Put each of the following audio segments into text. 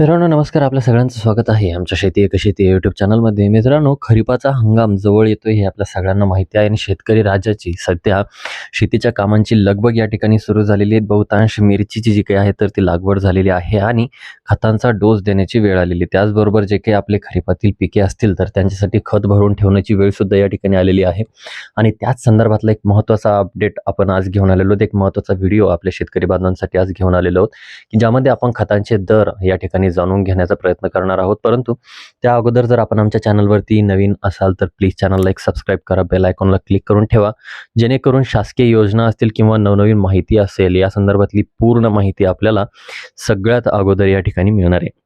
मित्रांनो नमस्कार. आपल्या सगळ्यांचं स्वागत आहे. आमच्या शेती एक शेती युट्यूब यूट्यूब चॅनलमध्ये मित्रांनो खरीपाचा हंगाम जवळ येतोय हे आपल्या सगळ्यांना माहिती आहे आणि शेतकरी राज्याची सध्या शेतीच्या कामांची लगबग या ठिकाणी सुरू झालेली आहे बहुतांश मिरचीची जी काही आहे तर ती लागवड झालेली आहे आणि खतांचा डोस देण्याची वेळ आलेली त्याचबरोबर जे काही आपले खरीपातील पिके असतील तर त्यांच्यासाठी खत भरून ठेवण्याची वेळ सुद्धा या ठिकाणी आलेली आहे. आणि त्याच संदर्भातला एक महत्त्वाचा अपडेट आपण आज घेऊन आलेलो आहोत. एक महत्त्वाचा व्हिडिओ आपल्या शेतकरी बांधवांसाठी आज घेऊन आलेलो आहोत की ज्यामध्ये आपण खतांचे दर या ठिकाणी जाणून घेण्याचा प्रयत्न करणार आहोत. परंतु त्या अगोदर जर आपण आमच्या चॅनलवरती नवीन असाल तर प्लीज चॅनलला एक सबस्क्राईब करा बेल आयकॉनला क्लिक करून ठेवा. जेणेकरून शासकीय योजना असतील किंवा नवनवीन माहिती असेल या संदर्भातली पूर्ण माहिती आपल्याला सगळ्यात अगोदर या ठिकाणी मिळणार आहे.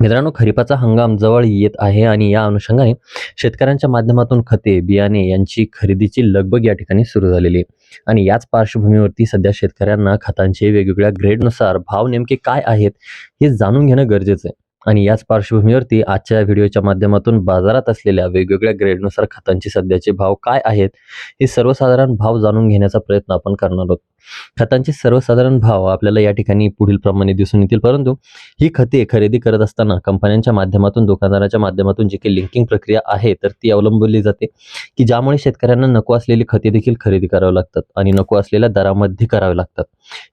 मित्रांनो खरीपाचा हंगाम जवळ येत आहे आणि या अनुषंगाने शेतकऱ्यांच्या माध्यमातून खते बियाणे यांची खरेदीची लगबग या ठिकाणी सुरू झालेली आहे. आणि याच पार्श्वभूमीवरती सध्या शेतकऱ्यांना खतांचे वेगवेगळ्या ग्रेडनुसार भाव नेमके काय आहेत हे जाणून घेणं गरजेचं आहे. आणि याच पार्श्वभूमीवरती आजच्या व्हिडिओच्या माध्यमातून बाजारात असलेल्या वेगवेगळ्या ग्रेडनुसार खतांचे सध्याचे भाव काय आहेत हे सर्वसाधारण भाव जाणून घेण्याचा प्रयत्न आपण करणार आहोत. खतांचे सर्वसाधारण भाव आपल्याला या ठिकाणी पुढील प्रमाणे दिसून येतील. परंतु ही खते खरेदी करत असताना कंपन्यांच्या माध्यमातून दुकानदाराच्या माध्यमातून जी काही लिंकिंग प्रक्रिया आहे तर ती अवलंबली जाते की ज्यामुळे शेतकऱ्यांना नको असलेली खते देखील खरेदी करावी लागतात आणि नको असलेल्या दरामध्ये करावे लागतात.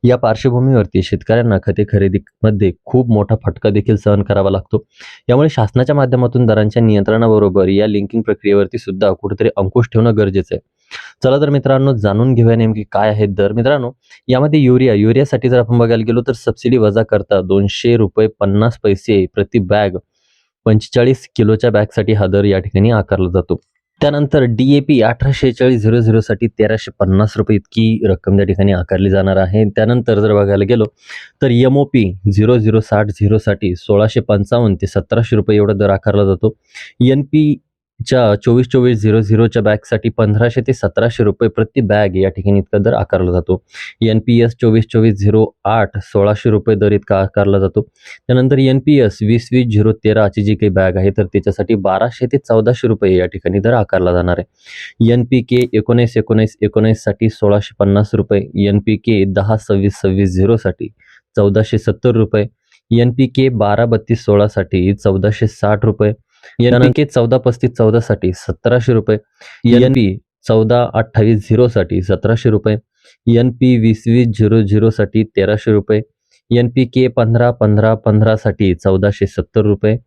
या पार्श्वभूमीवरती शेतकऱ्यांना खते खरेदीमध्ये खूप मोठा फटका देखील सहन करावा लागतो. यामुळे शासनाच्या माध्यमातून दरांच्या नियंत्रणाबरोबर या लिंकिंग प्रक्रियेवरती सुद्धा कुठेतरी अंकुश ठेवणं गरजेचं आहे. चला तर मित्रांनो जाणून घेऊया नेमके काय आहेत दर. मित्रांनो यामध्ये युरिया युरियासाठी जर आपण बघायला गेलो तर सबसिडी वजा करता दोनशे रुपये पन्नास पैसे प्रति बॅग पंचेचाळीस किलोच्या बॅगसाठी हा दर या ठिकाणी आकारला जातो. त्यानंतर डी ए पी अठरा झिरो झिरोसाठी तेराशे पन्नास रुपये इतकी रक्कम त्या ठिकाणी आकारली जाणार आहे. त्यानंतर जर बघायला गेलो तर M O P zero zero साठ झिरोसाठी सोळाशे पंचावन्न ते सतराशे रुपये एवढा दर आकारला जातो. एन पी च्या चोवीस चोवीस झिरो झिरोच्या बॅगसाठी पंधराशे ते सतराशे रुपये प्रति बॅग या ठिकाणी इतका दर आकारला जातो. एन पी एस चोवीस चोवीस झिरो आठ सोळाशे रुपये दर इतका आकारला जातो. त्यानंतर एन पी एस वीस वीस झिरो तेराची जी काही बॅग आहे तर त्याच्यासाठी बाराशे ते चौदाशे रुपये या ठिकाणी दर आकारला जाणार आहे. एन पी के एकोणीस एकोणीस एकोणीससाठी सोळाशे पन्नास रुपये एन पी के दहा सव्वीस सव्वीस झिरोसाठी चौदाशे सत्तर रुपये एन पी के बारा बत्तीस सोळासाठी चौदाशे साठ रुपये एन के चौदा पस्तीस चौदासाठी सतराशे रुपये. एन पी चौदा अठ्ठावीस झिरोसाठी सतराशे रुपये. एन पी वीस वीस झिरो झिरोसाठी तेराशे रुपये. एन पी के पंधरा पंधरा पंधरासाठी चौदाशे सत्तर रुपये.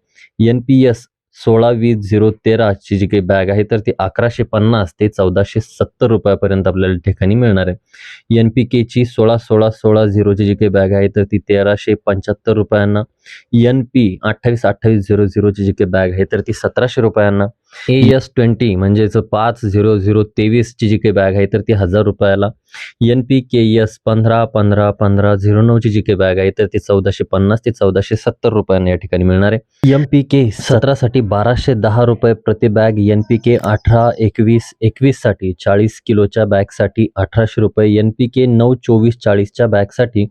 एन पी एस सोळा वीस झिरो तेराची जी काही बॅग आहे तर ती अकराशे पन्नास ते चौदाशे सत्तर रुपयापर्यंत आपल्याला ठिकाणी मिळणार आहे. एन पी केची सोळा सोळा सोळा झिरोची जी काही बॅग आहे तर ती तेराशे पंच्याहत्तर रुपयांना. एन पी अठ्ठावीस अठ्ठावीस झिरो झिरोची जी काही बॅग आहे तर ती सतराशे रुपयांना. ए एस ट्वेंटी म्हणजेच पाच झिरो झिरो तेवीसची जी काही बॅग आहे तर ती हजार रुपयाला. एन पी के एस पंधरा पंधरा पंधरा झिरो नऊची जी काही बॅग आहे तर ती चौदाशे पन्नास ते चौदाशे सत्तर रुपयांना या ठिकाणी मिळणार आहे. एम पी के सतरासाठी बाराशे दहा रुपये प्रति बॅग एन पी के अठरा एकवीस एकवीससाठी चाळीस किलोच्या बॅगसाठी अठराशे रुपये एन पी के नऊ चोवीस चाळीसच्या बॅगसाठी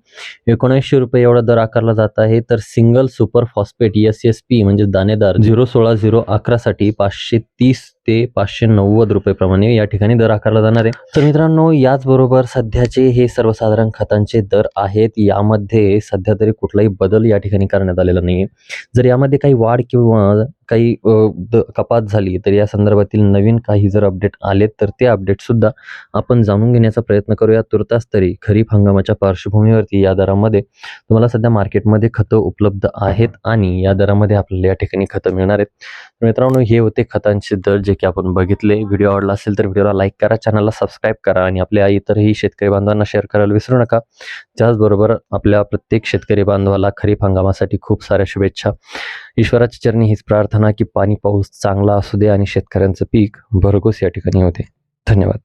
एकोणऐंशी रुपये एवढा दर आकारला जात आहे. तर single super phosphate S S P म्हणजे दाणेदार झिरो सोळा झिरो अकरासाठी पाचशे तीस ते पाचशे नव्वद रुपये प्रमाणे या ठिकाणी दर आकारला जाणार आहे. तर मित्रांनो याचबरोबर सध्याचे हे सर्वसाधारण खतांचे दर आहेत. यामध्ये सध्या तरी कुठलाही बदल या ठिकाणी करण्यात आलेला नाही जर यामध्ये काही वाढ किंवा काही द कपात झाली तर या संदर्भातील नवीन काही जर अपडेट आलेत तर ते अपडेटसुद्धा आपण जाणून घेण्याचा प्रयत्न करूया. तुर्तास तरी खरीप हंगामाच्या पार्श्वभूमीवरती या दरामध्ये तुम्हाला सध्या मार्केटमध्ये खतं उपलब्ध आहेत आणि या दरामध्ये आपल्याला या ठिकाणी खतं मिळणार आहेत. मित्रांनो हे होते खतांचे दर जे की आपण बघितले. व्हिडिओ आवडला असेल तर व्हिडिओला लाईक करा चॅनलला सबस्क्राईब करा आणि आपल्या इतरही शेतकरी बांधवांना शेअर करायला विसरू नका. त्याचबरोबर आपल्या प्रत्येक शेतकरी बांधवाला खरीप हंगामासाठी खूप साऱ्या शुभेच्छा. ईश्वराच्या चरणी हीच प्रार्थना की पाणी पाऊस चांगला असू दे आणि शेतकऱ्यांचं पीक भरघोस या ठिकाणी होते. धन्यवाद.